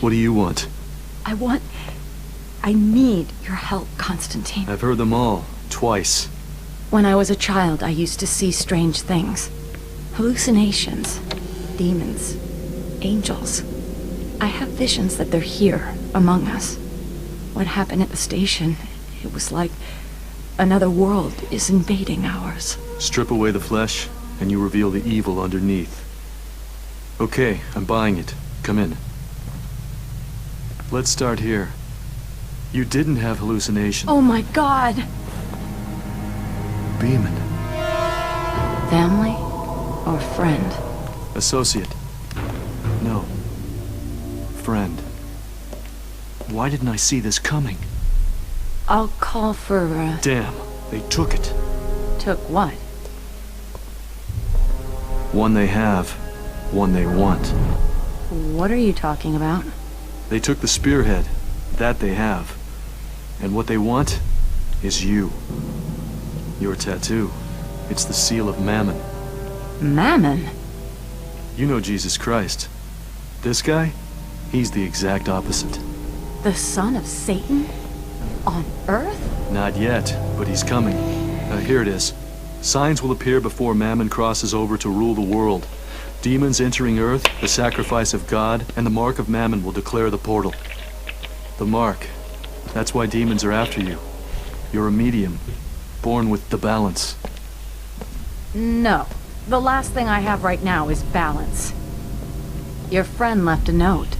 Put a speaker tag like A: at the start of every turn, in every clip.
A: What do you want?
B: I want. I need your help, Constantine.
A: I've heard them all. Twice.
B: When I was a child, I used to see strange things hallucinations, demons, angels. I have visions that they're here, among us. What happened at the station, it was like another world is invading ours.
A: Strip away the flesh, and you reveal the evil underneath. Okay, I'm buying it. Come in. Let's start here. You didn't have hallucinations.
B: Oh my god!
A: Beeman.
B: Family or friend?
A: Associate. No. Friend. Why didn't I see this coming?
B: I'll call for, uh,
A: Damn, they took it.
B: took what?
A: One they have, one they want.
B: What are you talking about?
A: They took the spearhead. That they have. And what they want is you. Your tattoo. It's the seal of Mammon.
B: Mammon?
A: You know Jesus Christ. This guy? He's the exact opposite.
B: The son of Satan? On Earth?
A: Not yet, but he's coming. Uh, here it is. Signs will appear before Mammon crosses over to rule the world. Demons entering Earth, the sacrifice of God, and the mark of Mammon will declare the portal. The mark. That's why demons are after you. You're a medium, born with the balance.
B: No. The last thing I have right now is balance. Your friend left a note.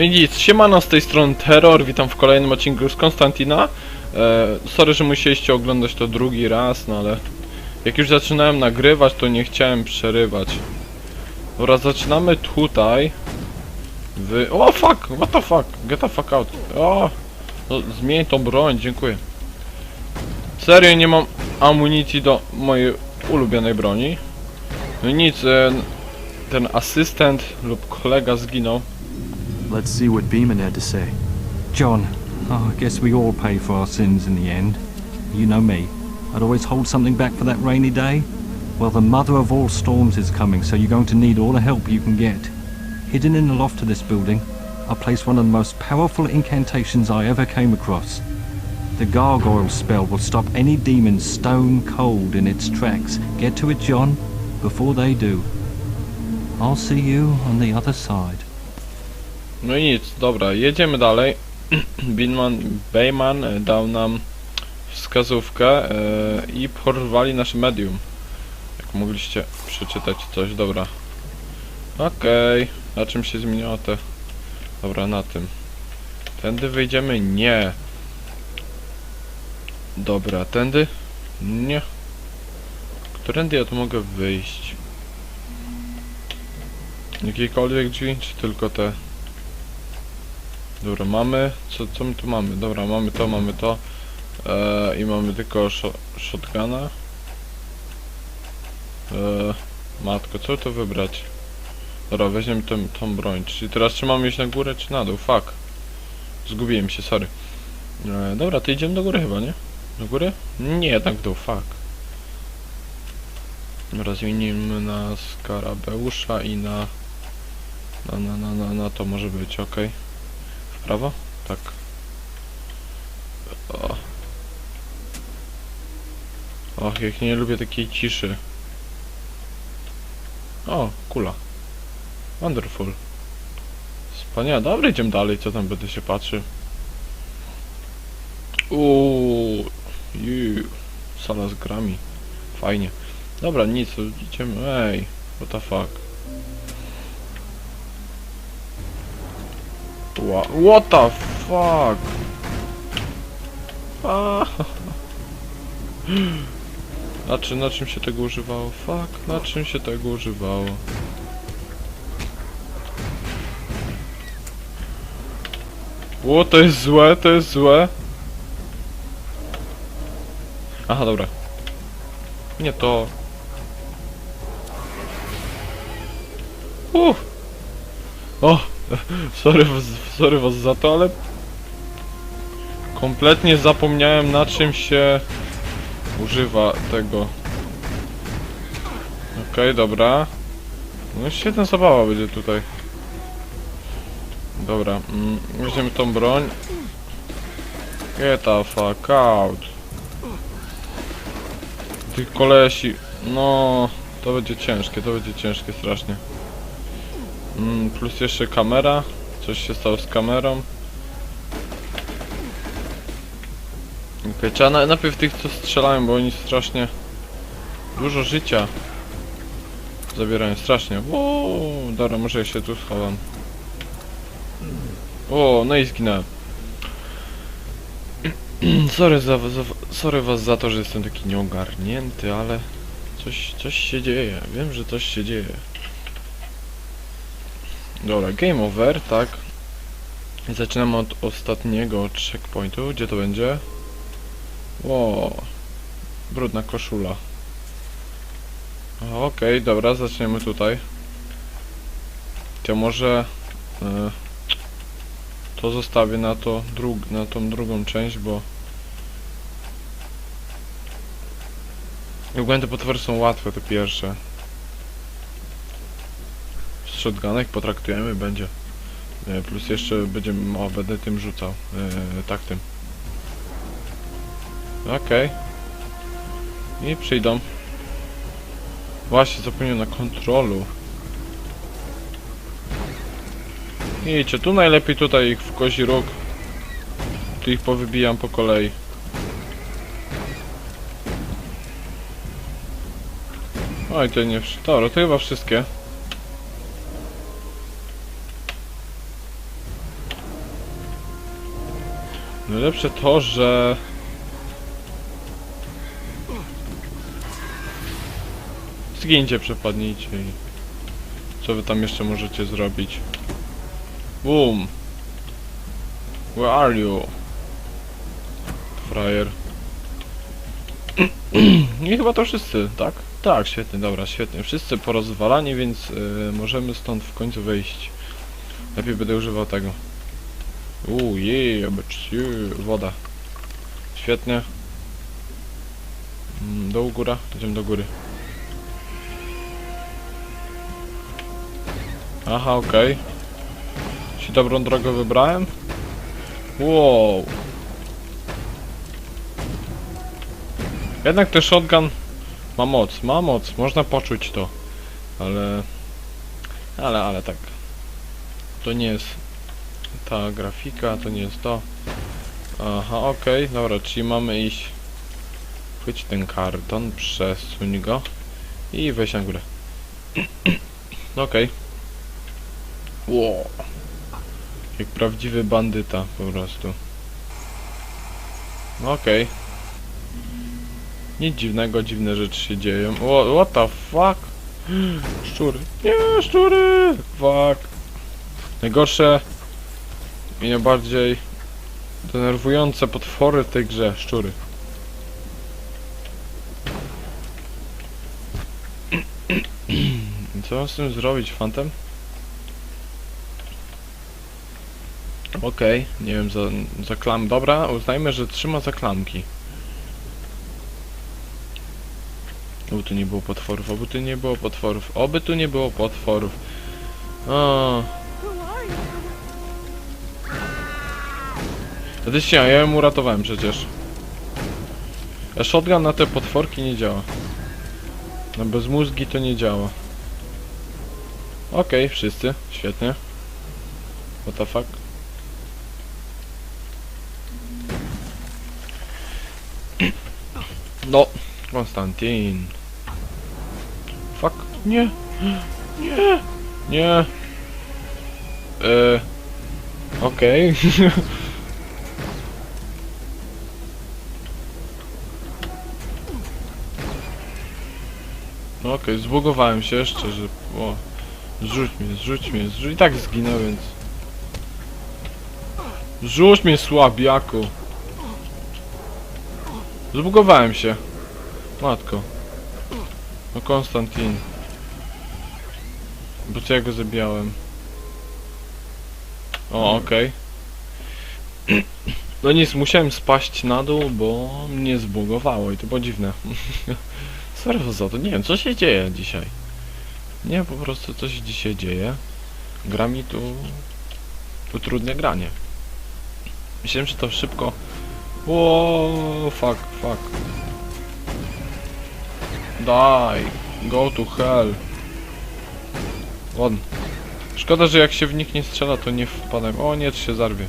C: No i nic, siemano z tej strony Terror, witam w kolejnym odcinku z Konstantina. E, sorry, że musieliście oglądać to drugi raz, no ale jak już zaczynałem nagrywać, to nie chciałem przerywać. Dobra, zaczynamy tutaj. O fuck, what the fuck, get the fuck out. O, no, zmień tą broń, dziękuję. Serio, nie mam amunicji do mojej ulubionej broni. No i nic, e, ten asystent lub kolega zginął.
A: Let's see what Beeman had to say.
D: John, oh, I guess we all pay for our sins in the end. You know me. I'd always hold something back for that rainy day. Well, the mother of all storms is coming, so you're going to need all the help you can get. Hidden in the loft of this building, I placed one of the most powerful incantations I ever came across. The gargoyle spell will stop any demon stone cold in its tracks. Get to it, John, before they do. I'll see you on the other side.
C: No i nic, dobra, jedziemy dalej. Binman, Bayman dał nam wskazówkę e, i porwali nasze medium. Jak mogliście przeczytać coś, dobra. Okej, na czym się zmieniło te... Dobra, na tym. Tędy wyjdziemy? Nie. Dobra, tędy? Nie. Którędy ja tu mogę wyjść? Jakiekolwiek drzwi, czy tylko te? Dobra, mamy. Co, co my tu mamy? Dobra, mamy to, mamy to. E, I mamy tylko sho shotguna. E, matko, co to wybrać? Dobra, weźmiemy tą, tą broń. Czyli teraz czy mamy iść na górę, czy na dół? Fuck. Zgubiłem się, sorry. E, dobra, to idziemy do góry chyba, nie? Do góry? Nie, jednak w dół, fuck. Dobra, zmienimy na skarabeusza i na... Na, na, na, na, na to może być, okej. W prawo? Tak. O. Och, jak nie lubię takiej ciszy. O, kula. Wonderful. Wspaniale. Dobra, idziemy dalej, co tam będę się patrzył. Uuu, ju, sala z grami. Fajnie. Dobra, nic, idziemy. Ej, what the fuck. Wha- What the fuck? Na, czy, na czym się tego używało? Fuck, na czym się tego używało? O, to jest złe, to jest złe. Aha, dobra. Nie to. Uh. O, sorry sorry was za to, ale kompletnie zapomniałem na czym się używa tego. Okej, dobra. No świetna zabawa będzie tutaj. Dobra, mm, weźmiemy tą broń. Get the fuck out. Tych kolesi, no to będzie ciężkie, to będzie ciężkie strasznie. Mm, plus jeszcze kamera. Coś się stało z kamerą. Okej, trzeba na, najpierw tych co strzelają, bo oni strasznie dużo życia zabierają, strasznie. Wow, dobra, może ja się tu schowam. O, no i zginąłem. sorry, za, za, sorry was za to, że jestem taki nieogarnięty, ale coś, coś się dzieje. Wiem, że coś się dzieje. Dobra, game over, tak. Zaczynamy od ostatniego checkpointu. Gdzie to będzie? Ło, brudna koszula. Okej, dobra, zaczniemy tutaj. To może e, to zostawię na to drug, na tą drugą część, bo te potwory są łatwe, te pierwsze. Shotgunek potraktujemy, będzie. E, Plus jeszcze będziemy, o, będę tym rzucał. E, tak tym. Okej. I przyjdą. Właśnie, zapomniałem na kontrolu. Idźcie, tu najlepiej tutaj ich w kozi róg. Tu ich powybijam po kolei. Oj, to nie... Dobra, to chyba wszystkie. Najlepsze to, że... Zgincie, przepadnijcie i... Co wy tam jeszcze możecie zrobić? Boom! Where are you? Frajer. I chyba to wszyscy, tak? Tak, świetnie, dobra, świetnie. Wszyscy porozwalani, więc y, możemy stąd w końcu wyjść. Lepiej będę używał tego. Bitch, yeah, woda. Świetnie. Mm, Dół, góra? Idziemy do góry. Aha, okej. Ci dobrą drogę wybrałem? Wow. Jednak ten shotgun ma moc, ma moc, można poczuć to. Ale... Ale, ale tak. To nie jest ta grafika, to nie jest to. Aha, okej, dobra, czyli mamy iść... Chwyć ten karton, przesuń go i weź na górę. okej. Wow. Jak prawdziwy bandyta po prostu. Okej. Nic dziwnego, dziwne rzeczy się dzieją. Wha- What the fuck? Szczury. Nie, szczury! Fuck. Najgorsze i najbardziej denerwujące potwory w tej grze. Szczury. Co mam z tym zrobić, fantem? Okej, nie wiem, za, za klam. Dobra, uznajmy, że trzyma za klamki. Oby tu nie było potworów, oby tu nie było potworów, oby tu nie było potworów. O. Kiedyś ja, ja ją uratowałem przecież. A shotgun na te potworki nie działa. Na bezmózgi to nie działa. Okej, wszyscy, świetnie. What the fuck? No, Konstantin. Fuck, nie. Nie. Nie. Eee. Okej. No Okej, zbugowałem się szczerze. O. Zrzuć mnie, zrzuć mnie, zrzuć. I tak zginę, więc... Zrzuć mnie, słabiaku. Zbugowałem się. Matko. No Konstantin. Bo co ja go zabijałem? O, okej. No nic, musiałem spaść na dół, bo mnie zbugowało i to było dziwne. Sorry za to, nie wiem co się dzieje dzisiaj. Nie, po prostu coś dzisiaj dzieje. Gra mi tu... utrudnia granie. Myślałem, że to szybko... Ło, fuck, fuck. Daj, go to hell. Ładnie. Szkoda, że jak się w nich nie strzela, to nie wpadam. O nie, to się zarwie.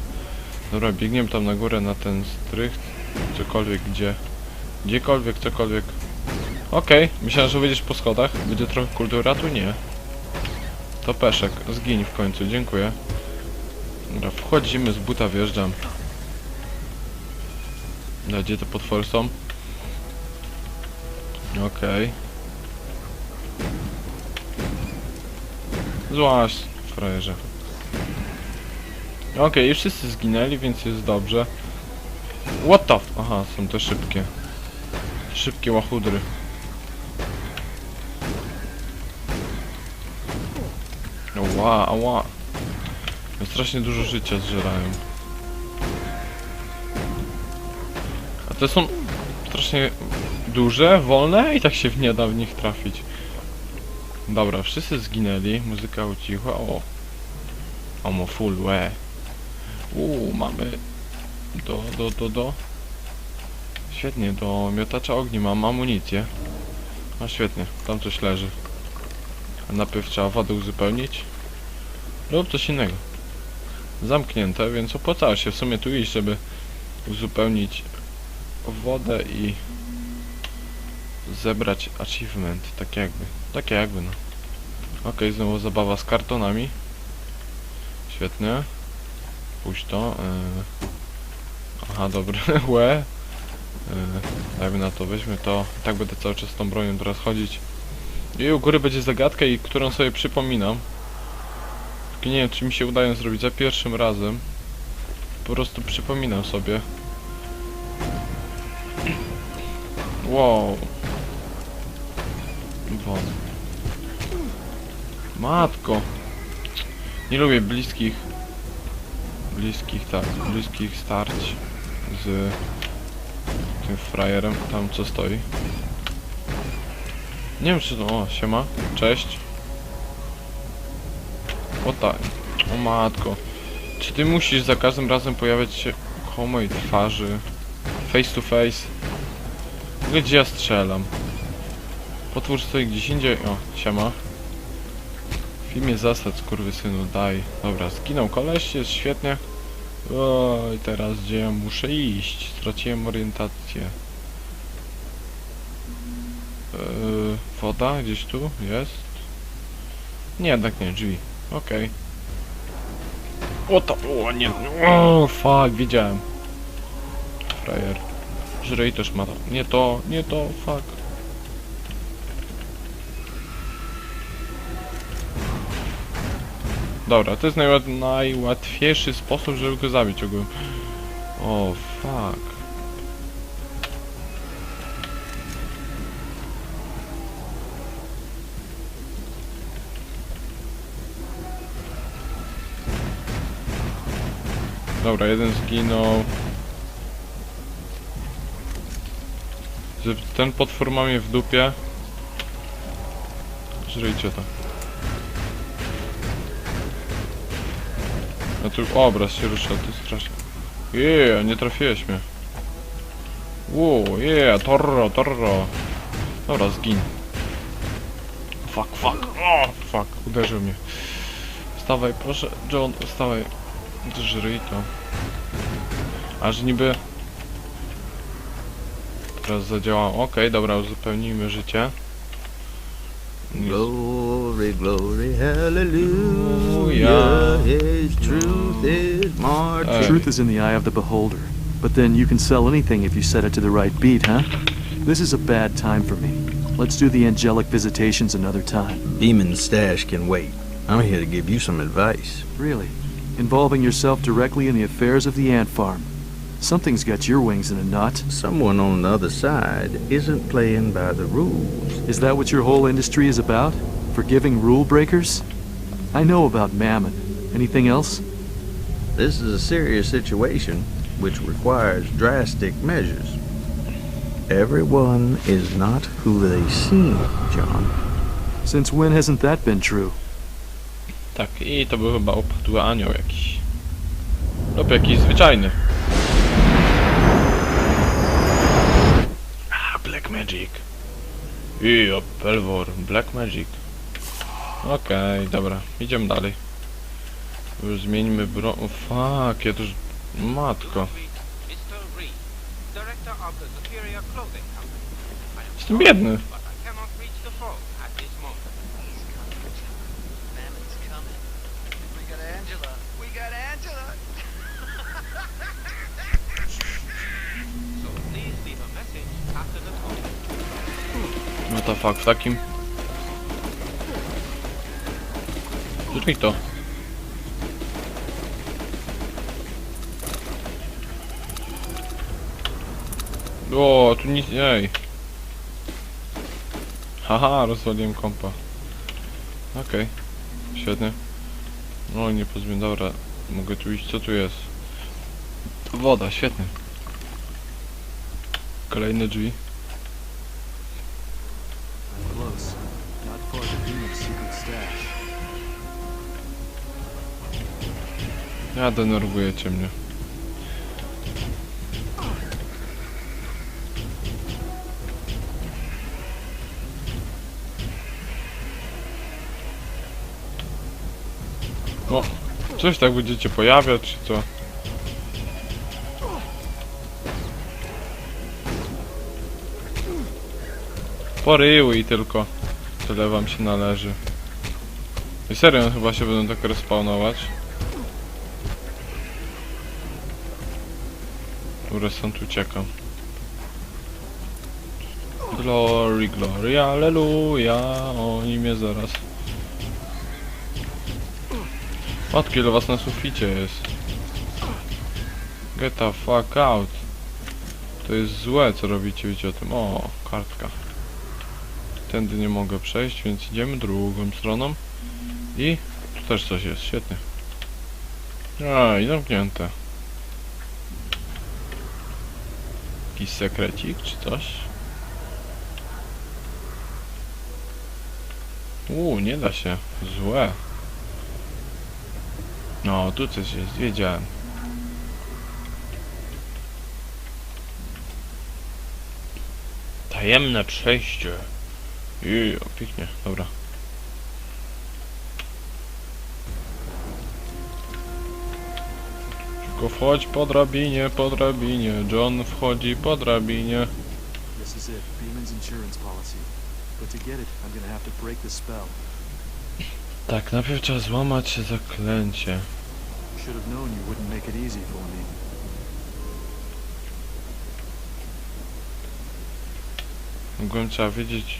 C: Dobra, biegniemy tam na górę na ten strych. Cokolwiek, gdzie. Gdziekolwiek, cokolwiek. Okej, myślałem, że wyjdziesz po schodach. Będzie trochę kultura, tu nie. To peszek, zgiń w końcu, dziękuję. Dobra, wchodzimy, z buta wjeżdżam. Dobra, Gdzie te potwory są? Okej. Złaś, frajerze. Okej, już wszyscy zginęli, więc jest dobrze. What the. Aha, są te szybkie. Szybkie łachudry. Ała, ała. No Strasznie dużo życia zżerają. A te są strasznie duże, wolne i tak się nie da w nich trafić. Dobra, wszyscy zginęli, muzyka ucichła, o. Omo full, łe. Uuu, mamy do, do, do, do. Świetnie, do miotacza ogni mam amunicję. No świetnie, tam coś leży. A trzeba wodę uzupełnić. Lub coś innego. Zamknięte, więc opłacało się w sumie tu iść, żeby uzupełnić wodę i zebrać achievement, tak jakby, takie jakby no. Okej, znowu zabawa z kartonami. Świetnie. Puść to. Yy. Aha, dobre, łe. Yy, dajmy na to, weźmy to. Tak będę cały czas z tą bronią teraz chodzić. I u góry będzie zagadka, i którą sobie przypominam. Tylko nie wiem, czy mi się udaje zrobić za pierwszym razem. Po prostu przypominam sobie. Wow. Matko. Nie lubię bliskich bliskich tak, bliskich starć z tym frajerem tam co stoi. Nie wiem czy. O, siema. Cześć. O tak. O matko. Czy ty musisz za każdym razem pojawiać się koło mojej twarzy? Face to face? Gdzie ja strzelam? Potwór stoi gdzieś indziej. O, siema. W imię zasad, skurwysynu, daj. Dobra, zginął koleś, jest świetnie. Oj, teraz gdzie ja muszę iść? Straciłem orientację. Yy, woda gdzieś tu jest? Nie, jednak nie, drzwi. Okej. O to, o nie, o fuck, wiedziałem. Frajer. Żrej też ma. Nie to, nie to, fuck. Dobra, to jest najłat najłatwiejszy sposób, żeby go zabić ogółem. O, fuck. Dobra, jeden zginął. Ten potwór ma mnie w dupie. Żryjcie to. No tu obraz się rusza, to strasznie. Yeah, nie trafiłeś mnie. Wow, yeah, torro, torro. Dobra, zgin. Fuck, fuck, o, fuck, uderzył mnie. Wstawaj, proszę, John, wstawaj. Żryj to. A że niby... Teraz zadziałam. Okej, dobra, uzupełnijmy życie.
E: Glory, glory, hallelujah.
C: Hallelujah.
E: His truth is marching.
C: Hey.
A: Truth is in the eye of the beholder. But then you can sell anything if you set it to the right beat, huh? This is a bad time for me. Let's do the angelic visitations another time.
E: Demon stash can wait. I'm here to give you some advice.
A: Really? Involving yourself directly in the affairs of the ant farm. Something's got your wings in a knot.
E: Someone on the other side isn't playing by the rules.
A: Is that what your whole industry is about? Forgiving rule breakers? I know about Mammon. Anything else?
E: This is a serious situation which requires drastic measures. Everyone is not who they seem, John.
A: Since when hasn't that been true?
C: Tak, i to był chyba upadły anioł jakiś. Lub jakiś zwyczajny. Ah, Black Magic. I o, Pelvor, Black Magic. Okej, dobra, idziemy dalej. Już zmieńmy bro... o, Fuck, ja to już... Matko.
F: Mr. Reed,
C: fuck, w takim... Rzuć mi to. O, tu nic... Ej. Haha, rozwaliłem kompa. Okej. Świetnie. No nie pozmię, dobra. Mogę tu iść, co tu jest? Woda, świetnie. Kolejne drzwi. Ja denerwujecie mnie. O, coś tak będziecie pojawiać, czy co? Poryły i tylko. Tyle wam się należy. I serio, chyba się będą tak respawnować. Dobra, stąd uciekam. Glory, glory, alleluja. Oni mnie zaraz. Matki, ile was na suficie jest. Get the fuck out. To jest złe, co robicie, wiecie o tym. O, kartka. Tędy nie mogę przejść, więc idziemy drugą stroną. I tu też coś jest, świetnie. A, i zamknięte. Jakiś sekrecik czy coś? Uuu, nie da się. Złe. No, tu coś jest, wiedziałem. Tajemne przejście. I pięknie, dobra. Tylko wchodź po drabinie, po drabinie. John wchodzi po drabinie.
A: This is it. Demon's insurance policy. But to get it, I'm gonna have to break the spell.
C: Tak, najpierw trzeba złamać zaklęcie.
A: Should have known you wouldn't make it easy for me.
C: Mogłem trzeba wiedzieć.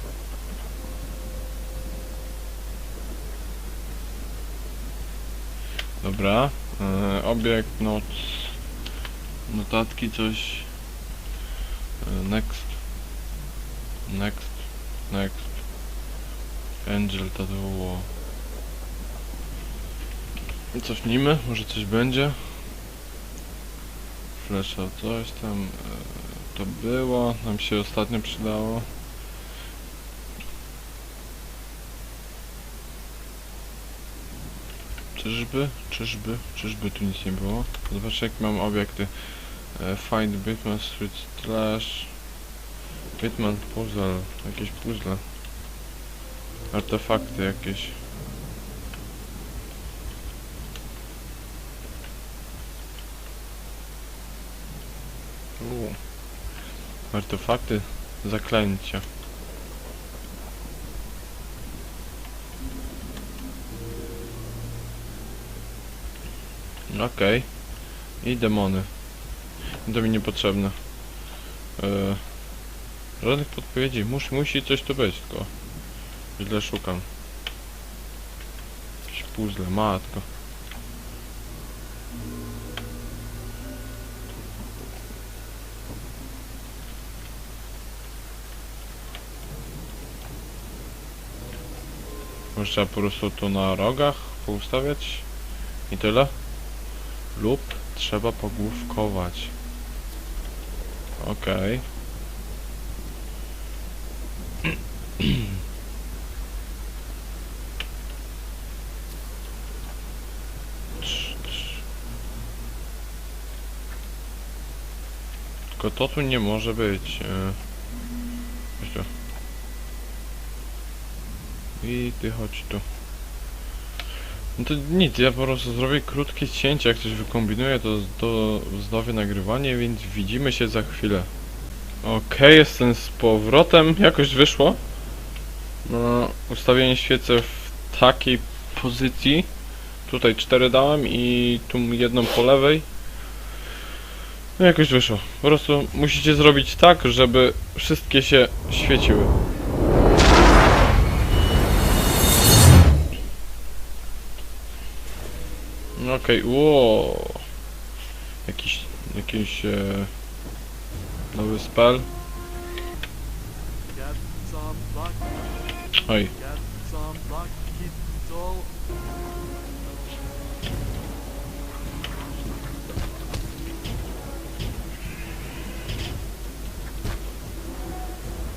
C: Dobra. E, obiekt, noc. Notatki, coś. E, next. Next. Next. Angel to było. Cofnijmy, może coś będzie. Flesza, coś tam. E, to było, nam się ostatnio przydało. Czyżby? Czyżby? Czyżby tu nic nie było? Zobaczcie jak mam obiekty. E, find Bitman Street Slash Bitman Puzzle. Jakieś puzzle. Artefakty jakieś. Uuu. Artefakty zaklęcia. Okej. I demony. To mi niepotrzebne. Eee, żadnych podpowiedzi. Mus, musi coś tu być, tylko źle szukam. Jakieś puzzle, matko. Może trzeba po prostu tu na rogach poustawiać i tyle? Lub trzeba pogłówkować. Okej. Tylko to tu nie może być. e. I ty chodź tu. No to nic, ja po prostu zrobię krótkie cięcie, jak coś wykombinuję, to, to wznowię nagrywanie, więc widzimy się za chwilę. Okej, jestem z powrotem, jakoś wyszło. No, ustawienie świece w takiej pozycji. Tutaj cztery dałem i tu jedną po lewej. No jakoś wyszło. Po prostu musicie zrobić tak, żeby wszystkie się świeciły. Okej, wow. Jakiś, jakiś e, nowy spell. Oj.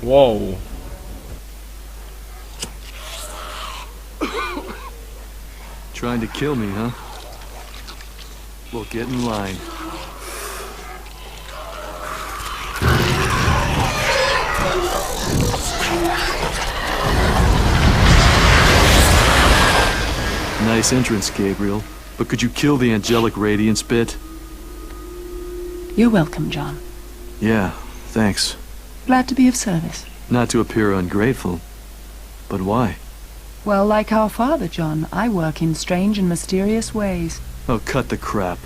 C: Wow.
A: Trying to kill me, huh? Well, get in line. Nice entrance, Gabriel. But could you kill the angelic radiance bit?
G: You're welcome, John.
A: Yeah, thanks.
G: Glad to be of service.
A: Not to appear ungrateful. But why?
G: Well, like our father, John, I work in strange and mysterious ways.
A: Oh, cut the crap.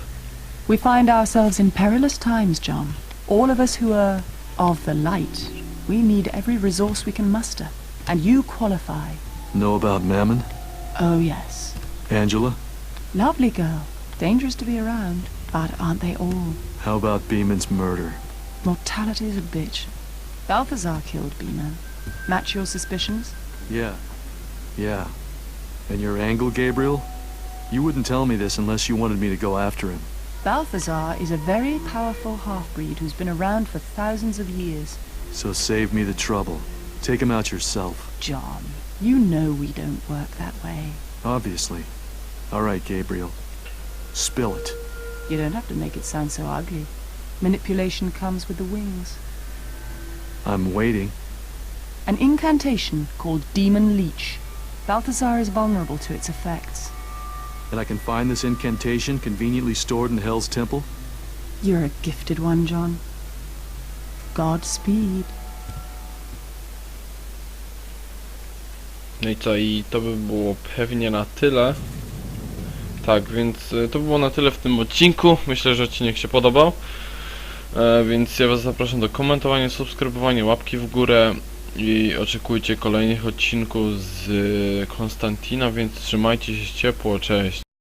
G: We find ourselves in perilous times, John. All of us who are of the light, we need every resource we can muster. And you qualify.
A: Know about Mammon?
G: Oh, yes.
A: Angela?
G: Lovely girl. Dangerous to be around. But aren't they all?
A: How about Beeman's murder?
G: Mortality's a bitch. Balthazar killed Beeman. Match your suspicions?
A: Yeah. Yeah. And your angle, Gabriel? You wouldn't tell me this unless you wanted me to go after him.
G: Balthazar is a very powerful half-breed who's been around for thousands of years.
A: So save me the trouble. Take him out yourself.
G: John, you know we don't work that way.
A: Obviously. All right, Gabriel. Spill it.
G: You don't have to make it sound so ugly. Manipulation comes with the wings.
A: I'm waiting.
G: An incantation called Demon Leech. Balthazar is vulnerable to its effects.
A: And I can find this incantation conveniently stored in Hell's Temple?
G: You're a gifted one, John. Godspeed.
C: No i co, i to by było pewnie na tyle. Tak, więc e, to było na tyle w tym odcinku. Myślę, że odcinek się podobał. E, więc ja Was zapraszam do komentowania, subskrybowania, łapki w górę i oczekujcie kolejnych odcinków z e, Konstantina, więc trzymajcie się ciepło, cześć.